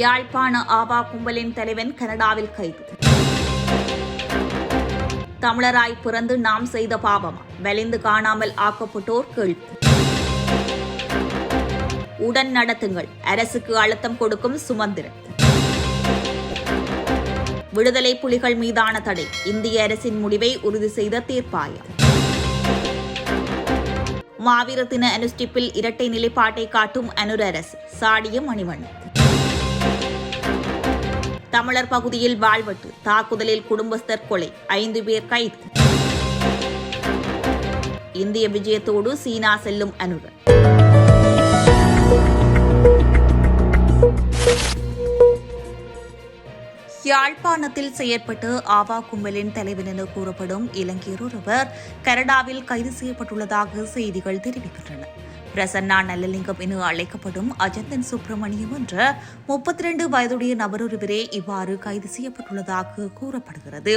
யாழ்ப்பாண ஆவா கும்பலின் தலைவன் கனடாவில் கைது. தமிழராய் பிறந்து நாம் செய்த பாவமா. வலிந்து காணாமல் ஆக்கப்பட்டோர் கேள்வி. உடன் நடத்துங்கள். அரசுக்கு அழுத்தம் கொடுக்கும் சுமந்திரன். விடுதலை புலிகள் மீதான தடை. இந்திய அரசின் முடிவை உறுதி செய்த தீர்ப்பாயம் மாவீர தின அனுஷ்டிப்பில் இரட்டை நிலைப்பாட்டை காட்டும் அனுர அரசு சாடிய மணிவண்ணன். தமிழர் பகுதியில் வாழ்வெட்டு தாக்குதலில் குடும்பஸ்தர் கொலை ஐந்து பேர் கைது. இந்திய விஜயத்தோடு சீனா செல்லும் அனுரன் யாழ்ப்பாணத்தில் செயற்பட்டு ஆவா கும்பலின் தலைவர் என கூறப்படும் இலங்கையர் ஒருவர் கனடாவில் கைது செய்யப்பட்டுள்ளதாக செய்திகள் தெரிவிக்கின்றன. பிரசன்னா நல்லலிங்கம் என அழைக்கப்படும் அஜந்தன் சுப்பிரமணியம் என்ற முப்பத்தி ரெண்டு வயதுடைய நபரொருவரே இவ்வாறு கைது செய்யப்பட்டுள்ளதாக கூறப்படுகிறது.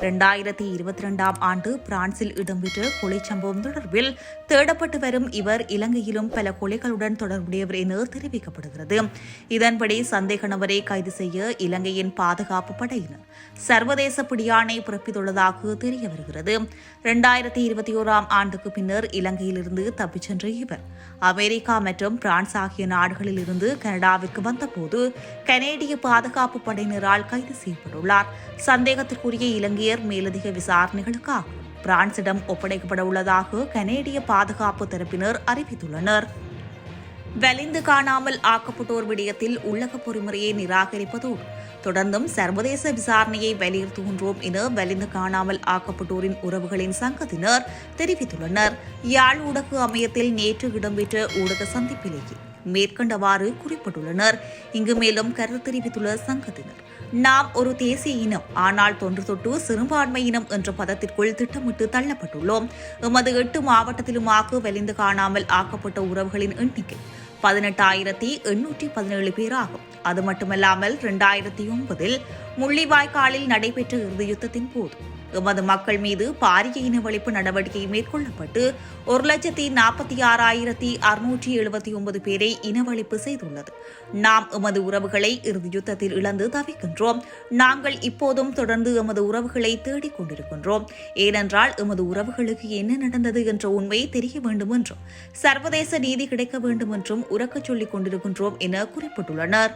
இரண்டாயிரத்தி இருபத்தி ரெண்டாம் ஆண்டு பிரான்சில் இடம்பெற்ற கொலை சம்பவம் தொடர்பில் தேடப்பட்டு வரும் இவர் இலங்கையிலும் பல கொலைகளுடன் தொடர்புடையவர் என தெரிவிக்கப்படுகிறது. இதன்படி சந்தேக நபரை கைது செய்ய இலங்கையின் பாதுகாப்பு படையினர் சர்வதேச பிடியாணை பிறப்பித்துள்ளதாக தெரிய வருகிறது. இரண்டாயிரத்தி இருபத்தி ஓராம் ஆண்டுக்கு பின்னர் இலங்கையிலிருந்து தப்பிச் சென்ற இவர் அமெரிக்கா மற்றும் பிரான்ஸ் ஆகிய நாடுகளில் இருந்து கனடாவிற்கு வந்தபோது கனேடிய பாதுகாப்பு படையினரால் கைது செய்யப்பட்டுள்ளார். சந்தேகத்திற்குரிய இலங்கையர் மேலதிக விசாரணைகளுக்காக பிரான்சிடம் ஒப்படைக்கப்பட உள்ளதாக கனேடிய பாதுகாப்பு தரப்பினர் அறிவித்துள்ளனர். வலிந்து காணாமல் ஆக்கப்பட்டோர் விடயத்தில் உள்ளக பொறிமுறையை நிராகரிப்பதோடு தொடர்ந்தும் சர்வதேச விசாரணையை வலியுறுத்துகின்றோம் என வலிந்து காணாமல் ஆக்கப்பட்டோரின் உறவுகளின் சங்கத்தினர் தெரிவித்துள்ளனர். யாழ் ஊடக அமையத்தில் நேற்று இடம்பெற்ற ஊடக சந்திப்பிலேயே மேற்கண்டவாறு குறிப்பிட்டுள்ளனர். இங்கு மேலும் கருத்து தெரிவித்துள்ள சங்கத்தினர் நாம் ஒரு தேசிய இனம் ஆனால் தொன்று தொட்டு சிறுபான்மை இனம் என்ற பதத்திற்குள் திட்டமிட்டு தள்ளப்பட்டுள்ளோம். எமது எட்டு மாவட்டத்திலுமாக வலிந்து காணாமல் ஆக்கப்பட்ட உறவுகளின் எண்ணிக்கை பதினெட்டாயிரத்தி எண்ணூற்றி பதினேழு பேர் ஆகும் அது மட்டுமல்லாமல் இரண்டாயிரத்தி ஒன்பதில் முள்ளிவாய்க்காலில் நடைபெற்ற இறுதி யுத்தத்தின் போது எமது மக்கள் மீது பாரிய இனவழிப்பு நடவடிக்கை மேற்கொள்ளப்பட்டு ஒரு லட்சத்தி நாற்பத்தி ஆறாயிரத்தி அறுநூற்றி எழுபத்தி ஒன்பது பேரை இனவழிப்பு செய்துள்ளது. நாம் எமது உறவுகளை இறுதி யுத்தத்தில் இழந்து தவிக்கின்றோம். நாங்கள் இப்போதும் தொடர்ந்து எமது உறவுகளை தேடிக் கொண்டிருக்கின்றோம். ஏனென்றால் எமது உறவுகளுக்கு என்ன நடந்தது என்ற உண்மை தெரிய வேண்டும் என்றும் சர்வதேச நீதி கிடைக்க வேண்டும் என்றும் உறக்கச் சொல்லிக் கொண்டிருக்கின்றோம் என குறிப்பிட்டுள்ளனர்.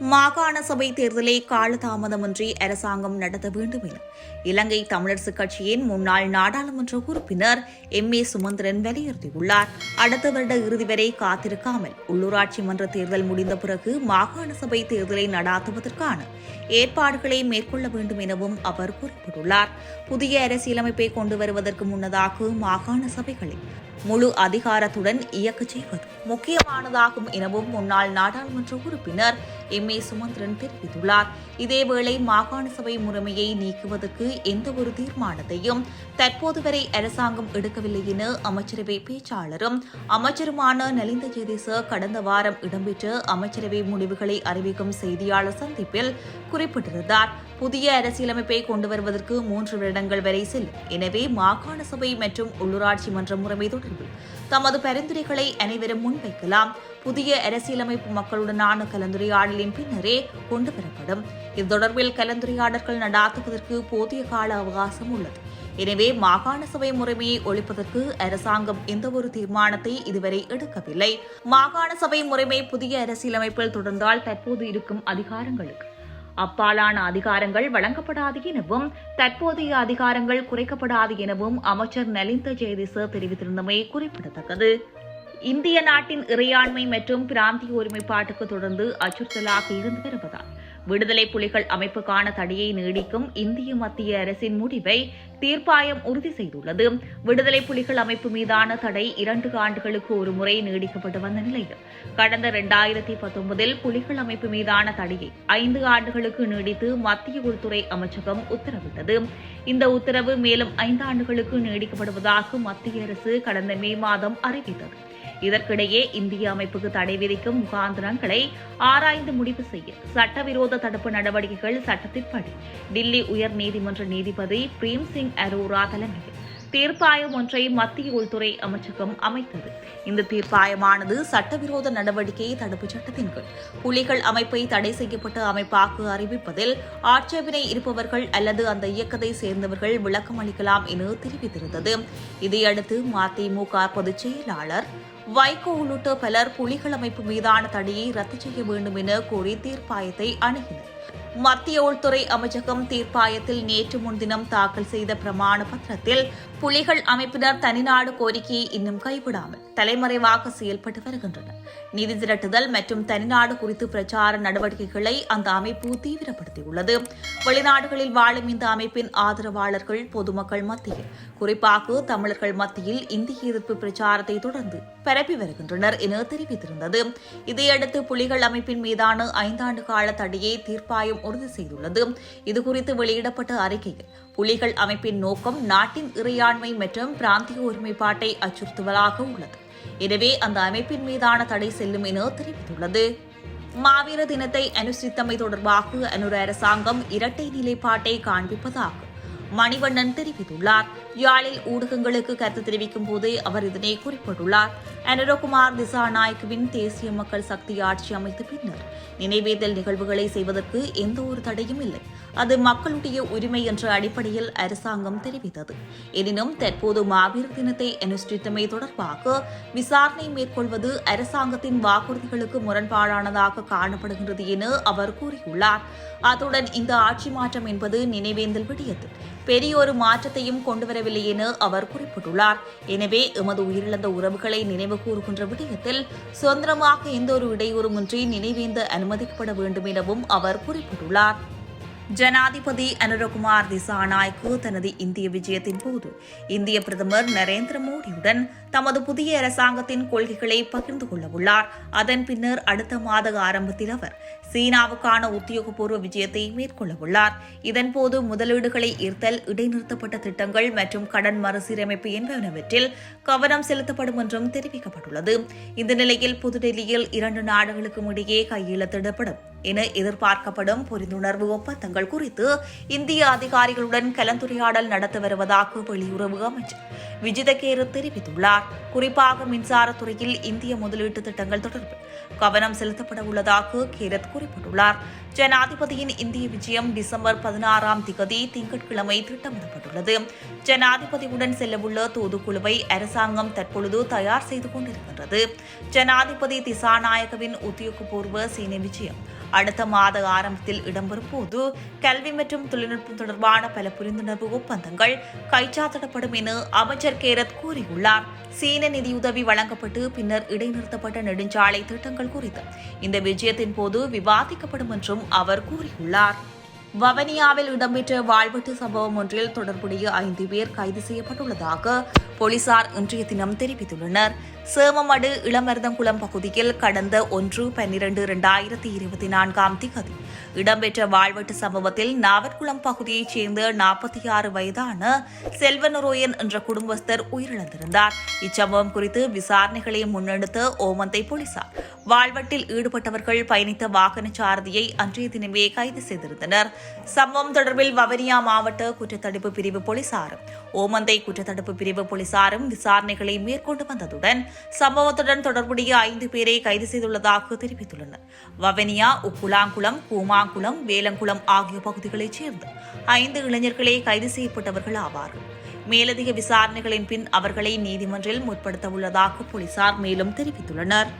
மாகாண சபை தேர்தலை காலதாமதமின்றி அரசாங்கம் நடத்த வேண்டும் என இலங்கை தமிழரசுக் கட்சியின் முன்னாள் நாடாளுமன்ற உறுப்பினர் எம் ஏ சுமந்திரன் வலியுறுத்தியுள்ளார். அடுத்த வருட இறுதி வரை காத்திருக்காமல் உள்ளூராட்சி மன்ற தேர்தல் முடிந்த பிறகு மாகாண சபை தேர்தலை நடாத்துவதற்கான ஏற்பாடுகளை மேற்கொள்ள வேண்டும் எனவும் அவர் குறிப்பிட்டுள்ளார். புதிய அரசியலமைப்பை கொண்டு வருவதற்கு முன்னதாக மாகாண சபைகளை முழு அதிகாரத்துடன் இயக்கச் செய்வது. முக்கியமானதாகும் எனவும் முன்னாள் நாடாளுமன்ற உறுப்பினர் எம். ஏ. சுமந்திரன் தெரிவித்துள்ளார். இதேவேளை மாகாண சபை முறைமையை நீக்குவதற்கு எந்த ஒரு தீர்மானத்தையும் தற்போது வரை அரசாங்கம் எடுக்கவில்லை என அமைச்சரவை பேச்சாளரும் அமைச்சருமான நலிந்த ஜெயதேச கடந்த வாரம் இடம்பெற்ற அமைச்சரவை முடிவுகளை அறிவிக்கும் செய்தியாளர் சந்திப்பில் குறிப்பிட்டிருந்தார். புதிய அரசியலமைப்பை கொண்டு வருவதற்கு மூன்று வருடங்கள் வரை செல்லும். எனவே மாகாண சபை மற்றும் உள்ளூராட்சி மன்ற முறைமை தொடர்பில் தமது பரிந்துரைகளை அனைவரும் முன்வைக்கலாம். புதிய அரசியலமைப்பு மக்களுடனான கலந்துரையாடலின் பின்னரே கொண்டு வரப்படும். இது தொடர்பில் கலந்துரையாடல்கள் நடாத்துவதற்கு போதிய கால அவகாசம் உள்ளது. எனவே மாகாண சபை முறைமையை ஒழிப்பதற்கு அரசாங்கம் எந்தவொரு தீர்மானத்தை இதுவரை எடுக்கவில்லை. மாகாண சபை முறைமை புதிய அரசியலமைப்பில் தொடர்ந்தால் தற்போது இருக்கும் அதிகாரங்களுக்கு அப்பாலான அதிகாரங்கள் வழங்கப்படாது எனவும் தற்போதைய அதிகாரங்கள் குறைக்கப்படாது எனவும் அமைச்சர் நலிந்த ஜெயதிச தெரிவித்திருந்தமை குறிப்பிடத்தக்கது. இந்திய நாட்டின் இறையாண்மை மற்றும் பிராந்திய ஒருமைப்பாட்டுக்கு தொடர்ந்து அச்சுறுத்தலாக இருந்து வருவதால் விடுதலை புலிகள் அமைப்புக்கான தடையை நீடிக்கும் இந்திய மத்திய அரசின் முடிவை தீர்ப்பாயம் உறுதி செய்துள்ளது. விடுதலை புலிகள் அமைப்பு மீதான தடை இரண்டு ஆண்டுகளுக்கு ஒரு முறை நீடிக்கப்பட்டு வந்த நிலையில் கடந்த இரண்டாயிரத்தி பத்தொன்பதில் புலிகள் அமைப்பு மீதான தடையை ஐந்து ஆண்டுகளுக்கு நீடித்து மத்திய உள்துறை அமைச்சகம் உத்தரவிட்டது. இந்த உத்தரவு மேலும் ஐந்து ஆண்டுகளுக்கு நீடிக்கப்படுவதாக மத்திய அரசு கடந்த மே மாதம் அறிவித்தது. இதற்கிடையே இந்திய அமைப்புக்கு தடை விதிக்கும் முகாந்திரங்களை ஆராய்ந்து முடிவு செய்ய சட்டவிரோத தடுப்பு நடவடிக்கைகள் சட்டத்தின்படி. டில்லி உயர் நீதிமன்ற நீதிபதி பிரேம் சிங் அரோரா தலைமையில். தீர்ப்பாயம் ஒன்றை மத்திய உள்துறை அமைச்சகம் அமைத்தது. இந்த தீர்ப்பாயமானது சட்டவிரோத நடவடிக்கை தடுப்புச் சட்டத்தின் கீழ். புலிகள் அமைப்பை தடை செய்யப்பட்ட அமைப்பாக அறிவிப்பதில் ஆட்சேபனை இருப்பவர்கள் அல்லது அந்த இயக்கத்தை சேர்ந்தவர்கள் விளக்கம் அளிக்கலாம் என தெரிவித்திருந்தது. இதையடுத்து மதிமுக பொதுச் செயலாளர் வைகோ உள்ளிட்ட பலர் புலிகள் அமைப்பு மீதான தடையை ரத்து செய்ய வேண்டும் என கோரி தீர்ப்பாயத்தை அணுகினர். மத்திய உள்துறை அமைச்சகம் தீர்ப்பாயத்தில் நேற்று முன்தினம் தாக்கல் செய்த பிரமாண பத்திரத்தில் புலிகள் அமைப்பினர் தனிநாடு கோரிக்கையை இன்னும் கைவிடாமல் தலைமறைவாக செயல்பட்டு வருகின்றனர். நிதி திரட்டுதல் மற்றும் தனிநாடு குறித்து பிரச்சார நடவடிக்கைகளை அந்த அமைப்பு தீவிரப்படுத்தியுள்ளது. வெளிநாடுகளில் வாழும் இந்த அமைப்பின் ஆதரவாளர்கள் பொதுமக்கள் மத்தியில் குறிப்பாக தமிழர்கள் மத்தியில் இந்திய எதிர்ப்பு பிரச்சாரத்தை தொடர்ந்து பரப்பி வருகின்றனர் என தெரிவித்திருந்தது. இதையடுத்து புலிகள் அமைப்பின் மீதான ஐந்தாண்டு கால தடையை தீர்ப்பாயம் ஆணையம் உறுதி செய்துள்ளது. இதுகுறித்து வெளியிடப்பட்ட அறிக்கையில் புலிகள் அமைப்பின் நோக்கம் நாட்டின் இறையாண்மை மற்றும் பிராந்திய ஒருமைப்பாட்டை அச்சுறுத்துவதாக உள்ளது. எனவே அந்த அமைப்பின் மீதான தடை செல்லும் என தெரிவித்துள்ளது. மாவீர தினத்தை அனுசரித்தமை தொடர்பாக அனுர அரசாங்கம் இரட்டை நிலைப்பாட்டை காண்பிப்பதாக மணிவண்ணன் தெரிவித்துள்ளார். யாழில் ஊடகங்களுக்கு கருத்து தெரிவிக்கும் போதே அவர் இதனை குறிப்பிட்டுள்ளார். அனுரகுமார் திசாநாயக்குவின் தேசிய மக்கள் சக்தி ஆட்சி அமைத்த பின்னர் நினைவேதல் நிகழ்வுகளை செய்வதற்கு எந்த ஒரு தடையும் இல்லை. அது மக்களுடைய உரிமை என்ற அடிப்படையில் அரசாங்கம் தெரிவித்தது. எனினும் தற்போது மாவீர் தினத்தை அனுஷ்டித்தமை தொடர்பாக விசாரணை மேற்கொள்வது அரசாங்கத்தின் வாக்குறுதிகளுக்கு முரண்பாடானதாக காணப்படுகிறது என அவர் கூறியுள்ளார். அத்துடன் இந்த ஆட்சி மாற்றம் என்பது நினைவேந்தல் விடயத்தில் பெரியொரு மாற்றத்தையும் கொண்டுவர கொண்டுவரவில்லை என அவர் குறிப்பிட்டுள்ளார். எனவே எமது உயிரிழந்த உறவுகளை நினைவு கூறுகின்ற விடயத்தில் சுதந்திரமாக எந்த ஒரு இடையூறுமின்றி நினைவேந்த அனுமதிக்கப்பட வேண்டும் எனவும் அவர் குறிப்பிட்டுள்ளார். ஜனாதிபதி அனுரகுமார் திசாநாயக்கு தனது இந்திய விஜயத்தின் போது இந்திய பிரதமர் நரேந்திர மோடியுடன் தமது புதிய அரசாங்கத்தின் கொள்கைகளை பகிர்ந்து கொள்ளவுள்ளார். அதன் பின்னர் அடுத்த மாத ஆரம்பத்தில் அவர் சீனாவுக்கான உத்தியோகபூர்வ விஜயத்தை மேற்கொள்ளவுள்ளார். இதன்போது முதலீடுகளை ஈர்த்தல் இடைநிறுத்தப்பட்ட திட்டங்கள் மற்றும் கடன் மறுசீரமைப்பு என்பனவற்றில் கவனம் செலுத்தப்படும் என்றும் தெரிவிக்கப்பட்டுள்ளது. இந்த நிலையில் புதுடெல்லியில் இரண்டு நாடுகளுக்கும் இடையே கையெழுத்திடப்படும் என எதிர்பார்க்கப்படும் புரிந்துணர்வு ஒப்பந்தங்கள் குறித்து இந்திய அதிகாரிகளுடன் கலந்துரையாடல் நடத்தி வருவதாக வெளியுறவு அமைச்சர் விஜிதகேரு தெரிவித்துள்ளார். குறிப்பாக மின்சாரத்துறையில் இந்திய முதலீட்டு திட்டங்கள் தொடர்பில் கவனம் செலுத்தப்பட உள்ளதாக கேரத் குறிப்பிட்டுள்ளார். ஜனாதிபதியின் இந்திய விஜயம் டிசம்பர் பதினாறாம் திகதி திங்கட்கிழமை திட்டமிடப்பட்டுள்ளது. ஜனாதிபதியுடன் செல்லவுள்ள தூதுக்குழுவை அரசாங்கம் தற்பொழுது தயார் செய்து கொண்டிருக்கின்றது. ஜனாதிபதி திசாநாயகவின் உத்தியோகபூர்வ சீன விஜயம் அடுத்த மாத ஆரம்பத்தில் இடம்பெறும் போது கல்வி மற்றும் தொழில்நுட்பம் தொடர்பான பல புரிந்துணர்வு ஒப்பந்தங்கள் கைச்சாத்திடப்படும் என அமைச்சர் கேரத் கூறியுள்ளார். சீன நிதியுதவி வழங்கப்பட்டு பின்னர் இடைநிறுத்தப்பட்ட நெடுஞ்சாலை திட்டங்கள் குறித்து. இந்த விஜயத்தின் போது விவாதிக்கப்படும் என்றும் அவர் கூறியுள்ளார். வவனியாவில் இடம்பெற்ற வாழ்வெட்டு சம்பவம் ஒன்றில் தொடர்புடைய ஐந்து பேர் கைது செய்யப்பட்டுள்ளதாக போலீசார் இன்றைய தினம் தெரிவித்துள்ளனர். சேமமடு இளமருதங்குளம் பகுதியில் கடந்த ஒன்று பன்னிரண்டு இரண்டாயிரத்தி இருபத்தி நான்காம் திகதி இடம்பெற்ற வாழ்வெட்டு சம்பவத்தில் நாவற்குளம் பகுதியைச் சேர்ந்த நாற்பத்தி ஆறு வயதான செல்வனுரோயன் என்ற குடும்பஸ்தர் உயிரிழந்திருந்தார். இச்சம்பவம் குறித்து விசாரணைகளை முன்னெடுத்த ஓமந்தை போலீசார். வாழ்வெட்டில் ஈடுபட்டவர்கள் பயணித்த வாகன சாரதியை அன்றைய தினமே கைது செய்திருந்தனர். சம்பவம் தொடர்பில் வவனியா மாவட்ட குற்றத்தடுப்பு பிரிவு போலீசாரும் ஓமந்தை குற்றத்தடுப்பு பிரிவு போலீசாரும் விசாரணைகளை மேற்கொண்டு வந்ததுடன் சம்பவத்துடன் தொடர்புடைய ஐந்து பேரை கைது செய்துள்ளதாக தெரிவித்துள்ளனர். வவனியா உக்குலாங்குளம் கூமாங்குளம் வேலங்குளம் ஆகிய பகுதிகளைச் சேர்ந்த ஐந்து இளைஞர்களே கைது செய்யப்பட்டவர்கள் ஆவார்கள். மேலதிக விசாரணைகளின் பின் அவர்களை நீதிமன்றில் முற்படுத்த உள்ளதாக போலீசார் மேலும் தெரிவித்துள்ளனர்.